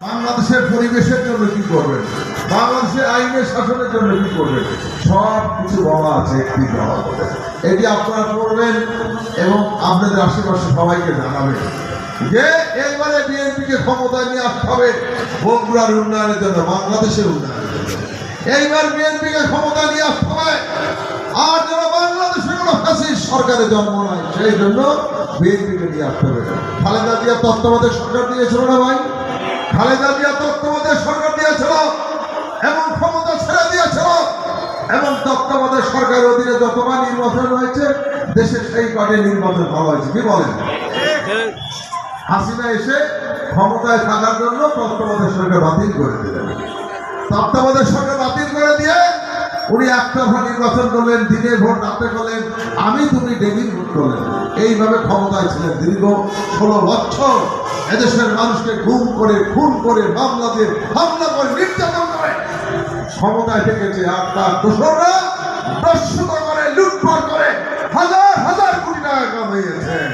বাংলাদেশের পরিবেশের জন্য কি করবেন? বাংলাদেশের আইনের শাসনের জন্য কি করবেন? সব কিছু বলা আছে একটি এটি আপনারা করবেন এবং আপনাদের আশেপাশে সবাইকে জানাবেন যে এবারে বিএনপিকে ক্ষমতায় নিয়ে আসতে হবে বগুড়ার উন্নয়নের জন্য, বাংলাদেশের উন্নয়নের জন্য। এইবার বিএনপিকে ক্ষমতা নিয়ে আসতে হবে। আর যেন বাংলাদেশে কোনো ফ্যাসিস্ট সরকারের জন্ম নয় সেই জন্য বিএনপিকে নিয়ে আসতে হবে। খালেদা জিয়া তত্ত্বাবধায়ক সরকার দিয়েছিল না ভাই? খালেদা জিয়া তত্ত্বাবধায়ক সরকার দিয়েছিল এবং ক্ষমতা ছেড়ে দিয়েছিল এবং তত্ত্বাবধায়ক সরকারের অধীনে যতবার নির্বাচন হয়েছে, দেশে সেই কটে নির্বাচন ভালো হয়েছে। কি বলেন? হাসিনা এসে ক্ষমতায় থাকার জন্য তত্ত্বাবধায়ক সরকার বাতিল করে দিলেন। তত্ত্বাবধায়ক সরকার বাতিল করে দিয়ে উনি একতরফা নির্বাচন করলেন, দিনে ভোট রাতে করলেন, আমি তুমি ডেবির ভোট করলেন। এইভাবে ক্ষমতায় ছিলেন দীর্ঘ ষোলো বছর। এদেশের মানুষকে গুম করে, খুন করে মামলা দিয়ে হামলা করে, নির্যাতন করে। ক্ষমতায় থেকেছে আর তার দোসররা দস্যুত করে, লুটপাট করে, হাজার হাজার কোটি টাকা কামিয়েছেন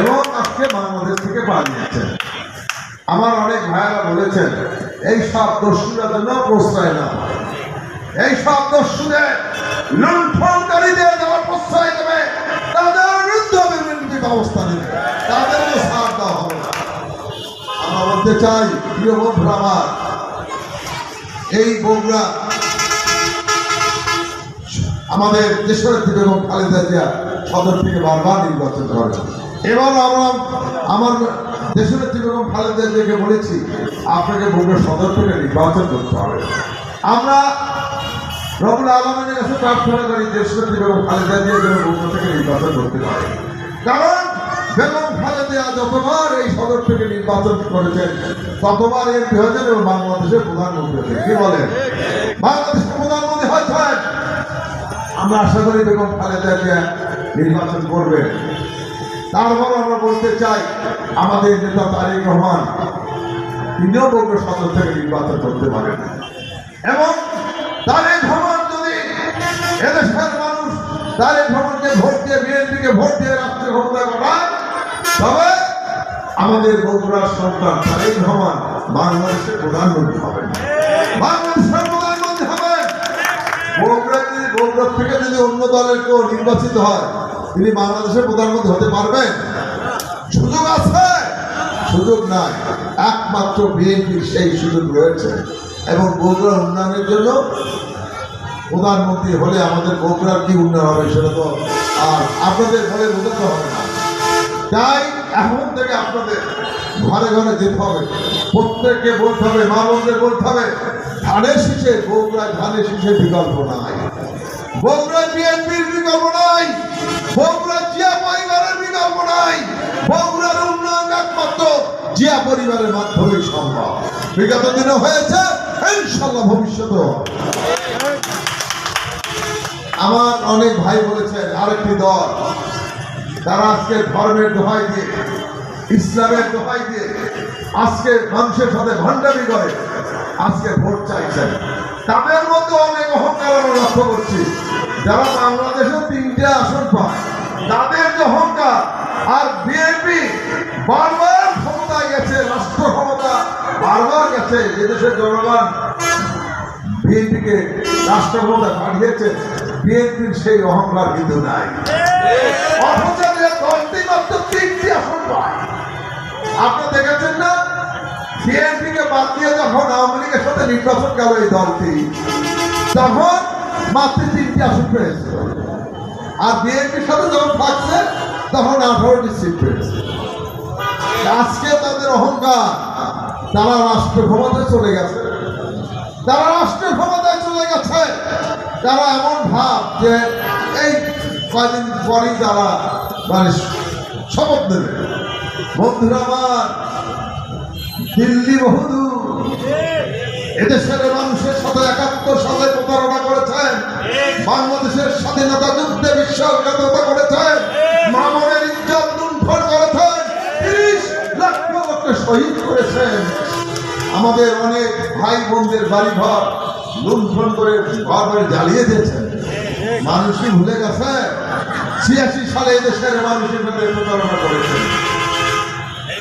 এবং আজকে বাংলাদেশ থেকে পালিয়েছেন আমার অনেক ভাইয়েরা বলেছেন, এই সব দস্যুরা যেন প্রশ্রয় না। এই সব দস্যুদের লুণ্ঠনকারীদের যারা প্রশ্রয় দেবে তাদের বিরুদ্ধে বিরোধী ব্যবস্থা নেবে তাদেরও সাথ দেওয়া হবে না আমরা বলতে চাই, প্রিয় বন্ধুরা আমার, এই বগুড়া, আমাদের দেশের থেকে এবং খালেদা জিয়া সদর থেকে বারবার নির্বাচন করে এবার আমরা, আমার দেশের থেকে এবং খালেদা জিয়াকে বলেছি, আপনাকে বগুড়া সদর থেকে নির্বাচন করতে হবে। আমরা রবুল আলমের কাছে প্রার্থনা করি, দেশের থেকে এবং খালেদা জিয়া যেন বগুড়া থেকে নির্বাচন করতে পারে। কারণ বেগম খালেদা যতবার এই সদর থেকে নির্বাচন করেছেন ততবার এমপি হয়েছেন এবং বাংলাদেশের প্রধানমন্ত্রী হয়েছেন। কি বলেন? বাংলাদেশের প্রধানমন্ত্রী হয়েছেন। আমরা আশা করি বেগম খালেদা নির্বাচন করবেন তারপর আমরা বলতে চাই, আমাদের নেতা তারেক রহমান তিনিও বগুড়া সদর থেকে নির্বাচন করতে পারেন। এবং তারেক রহমান যদি এদেশের মানুষ তারেক রহমানকে ভোট দিয়ে বিএনপিকে ভোট দিয়ে আমাদের বগুড়ার সন্তান তারেক রহমান বাংলাদেশের প্রধানমন্ত্রী হবেন। প্রধানমন্ত্রী সুযোগ একমাত্র সেই সুযোগ রয়েছে। এবং উন্নয়নের জন্য প্রধানমন্ত্রী হলে আমাদের বগুড়ার কি উন্নয়ন হবে সেটা তো আর আপনাদের বলে বোঝাতে হবে না। তাই এখন থেকে আপনাদের ঘরে ঘরে যেতে হবে। প্রত্যেককে বলতে হবে, মা বোনদের বলতে হবে, ধানের শীষে বগুড়ায় ধানের শীষের বিকল্প নাই। বগুড়ায় বিএনপির বিকল্প নাই। বগুড়া জিয়া পরিবারের বিকল্প নাই। বগুড়ার উন্নয়ন একমাত্র জিয়া পরিবারের মাধ্যমেই সম্ভব। বিগত দিনে হয়েছে ইনশাল্লাহ ভবিষ্যতেও আমার অনেক ভাই বলেছেন, আরেকটি দল তারা আজকে ধর্মের দোহাই দিয়ে, ইসলামের দোহাই দিয়ে, আজকে মানুষের সাথে ভণ্ডামি করে, আজকে ভোট চাইছেন। তাদের মধ্যে অনেক অহংকার আমরা লক্ষ্য করছি। যারা বাংলাদেশের তিনটে আসন পায়, তাদের যে অহংকার, আর বিএনপি বারবার ক্ষমতায় গেছে, রাষ্ট্র ক্ষমতা বারবার গেছে এদেশের জনগণ বিএনপিকে রাষ্ট্র ক্ষমতা পাঠিয়েছে বিএনপির সেই অহংকার কিন্তু নাই। অথচ আপনি দেখেছেন না? বিএনপিকে বাদ দিয়ে যখন আওয়ামী লীগের সাথে নির্বাচন গেল এই দলটি, তখন মাত্র তিনটি আসন পেয়েছে। আর বিএনপির সাথে যখন থাকছে, তখন আঠারোটি সিট পেয়েছে। আজকে তাদের অহংকার, তারা রাষ্ট্র ক্ষমতায় চলে গেছে। তারা রাষ্ট্রের ক্ষমতায় চলে গেছে। তারা এমন ভাব যে, এই কয়দিন পরই তারা মানে শপথ নেবে। বন্ধুরা আমার, দিল্লি বহুদূর। এদেশের মানুষের সাথে একাত্তর সালে প্রতারণা করেছেন। বাংলাদেশের স্বাধীনতা যুদ্ধে বিশ্বাসঘাতকতা করেছেন। মামনের ইজ্জত লুণ্ঠন করেছেন। তিরিশ লক্ষ লোককে শহীদ করেছেন। আমাদের অনেক ভাই বোনদের বাড়ি ঘর লুণ্ঠন করে ঘর বাড়ি জ্বালিয়ে দিয়েছেন। মানুষই ভুলে গেছে, ছিয়াশি সালে এদেশের মানুষের সাথে প্রতারণা করেছে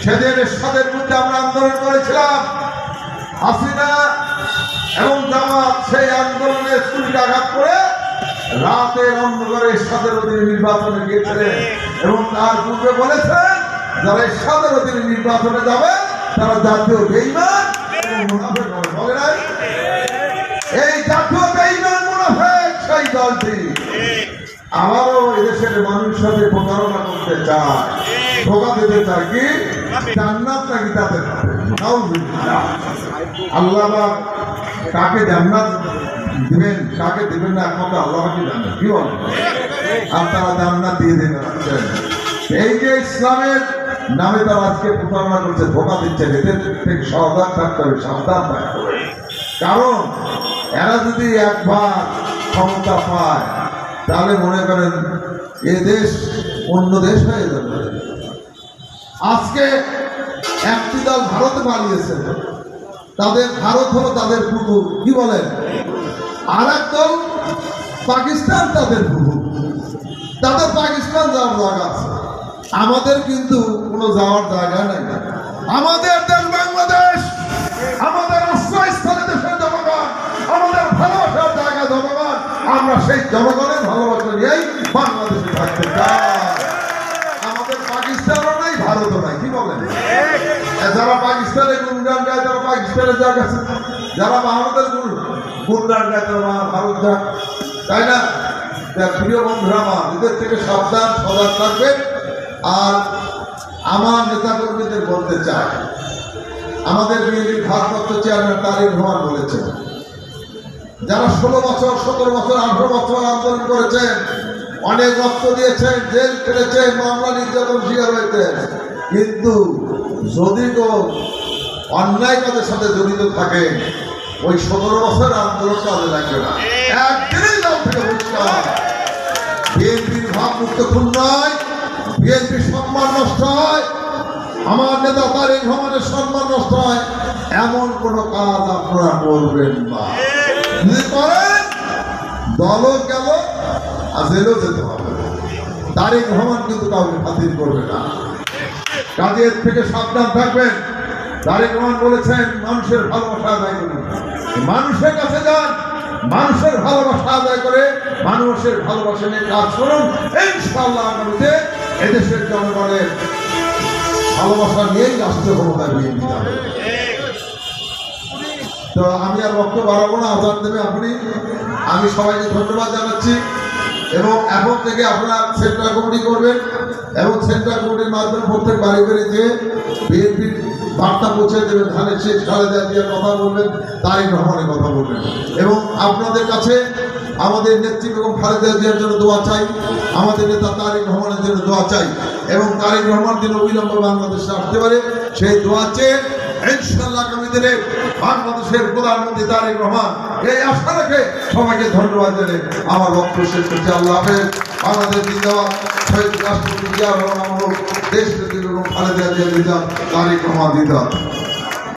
সেদিন এরশাদের বিরুদ্ধে আমরা আন্দোলন করেছিলাম। হাসিনা এবং জামাত সেই আন্দোলনে ছুরিকে আঘাত করে রাতের অন্ধকারে সতেরো দিন নির্বাচনে গিয়েছিলেন এবং তার পূর্বে বলেছেন, যারা সতেরো দিন নির্বাচনে যাবে, তারা জাতীয় বেইমান এই জাতীয় বেইমান মুনাফেক সেই দলটি। আমারও এদেশের মানুষের সাথে প্রতারণা করতে চায়। ধোকা চায় কি জান্নাত নাকি তাদের আল্লাহ কাকে জান্নাত দিবেন, কাকে দিবেন না, একমাত্র আল্লাহ কি জানেন কি বলেন আর তারা জান্নাত দিয়ে দেবেন। এই যে ইসলামের নামে তারা আজকে প্রতারণা করছে, ধোকা দিচ্ছে, এদের থেকে সাবধান থাকতে হবে, সাবধান থাকতে হবে কারণ এরা যদি একবার ক্ষমতা পায়, তাহলে মনে করেন এ দেশ অন্য দেশ হয়ে যাবে। আজকে একটি দল ভারতে পালিয়েছে। তাদের ভারত হলো তাদের কুকুর। কি বলেন? আর দল পাকিস্তান তাদের কুকুর। তাদের পাকিস্তান যাওয়ার জায়গা আছে। আমাদের কিন্তু কোনো যাওয়ার জায়গা নেই। আমাদের দেশ বাংলাদেশ, আমাদের আশ্রয়স্থলে দেশের জনগণ, আমাদের ভালোবাসার জায়গা জনগণ, আমরা সেই জনগণের ভালোবাসা নিয়েই বাংলাদেশে থাকতে চাই আমাদের পাকিস্তানও নাই ভারতও নাই কি বলেন যারা পাকিস্তানে গুনগান গায় তারা পাকিস্তানে যাক, আছে যারা ভারতের গুন গুনগান গায় তারা ভারত যাক। তাই না? প্রিয় বন্ধুরা আমার, এদের থেকে সাবধান, সজাগ থাকবে। আর আমার নেতাকর্মীদের বলতে চাই, আমাদের বিএনপির ভারপ্রাপ্ত চেয়ারম্যান তারিক রহমান বলেছেন, যারা ষোলো বছর, সতেরো বছর, আঠারো বছর আন্দোলন করেছেন, অনেক রক্ত দিয়েছেন, জেল খেলেছেন, মামলা নির্যাতন শিকার হয়েছেন কিন্তু যদি কেউ অন্যায় কাজের সাথে জড়িত থাকে, ওই সতেরো বছর আন্দোলন কাজে লাগবে না। একদিনই দল থেকে পরিষ্কার বিএনপির ভাবমুক্ত খুন নয়, বিএনপির সম্মান নষ্ট হয়, আমার নেতা তারেক রহমানের সম্মান নষ্ট হয়, এমন কোনো কাজ আপনারা করবেন না। যদি করেন, দলও গেল, আর জেলও যেতে হবে। তারেক রহমান কিন্তু কাউকে খাতির করবে না। কাজের থেকে সাবধান থাকবেন। তারেক রহমান বলেছেন, মানুষের ভালোবাসা আদায় করুন। মানুষের কাছে যান, মানুষের ভালোবাসা আদায় করে মানুষের ভালোবাসা নিয়ে কাজ করুন। ইনশাআল্লাহ আগামীতে এদেশের জনগণের ভালোবাসা নিয়েই রাষ্ট্র ক্ষমতায় বিএনপি যাবে তো আমি আর বক্তব্য বাড়াবো না আজান দেবে আপনি। আমি সবাইকে ধন্যবাদ জানাচ্ছি এবং এখন থেকে আপনারা সেন্ট্রাল কমিটি করবেন। এবং সেন্ট্রাল কমিটির মাধ্যমে প্রত্যেক বাড়ি বাড়ি যে বিএনপির বার্তা পৌঁছে দেবেন ধানের শেষ খালেদা জিয়ার কথা বলবেন তারিক রহমানের কথা বলবেন। এবং আপনাদের কাছে আমাদের নেত্রী বেগম খালেদা জিয়ার জন্য দোয়া চাই, আমাদের নেতা তারিক রহমানের জন্য দোয়া চাই, এবং তারিক রহমান দিন অবিলম্বে বাংলাদেশে আসতে পারে, সেই দোয়া চেয়ে ইনশাআল্লাহ আগামী দিনে বাংলাদেশের প্রধানমন্ত্রী তারেক রহমান এই আশা রেখে সবাইকে ধন্যবাদ জানিয়ে আমার বক্তব্য শেষ করছি। আল্লাহ হাফেজ। বাংলাদেশ জিন্দাবাদ। শহীদ রাষ্ট্রপতি জিয়া রহমান দেশ খালেদা জিয়া জিন্দাবাদ তারেক রহমান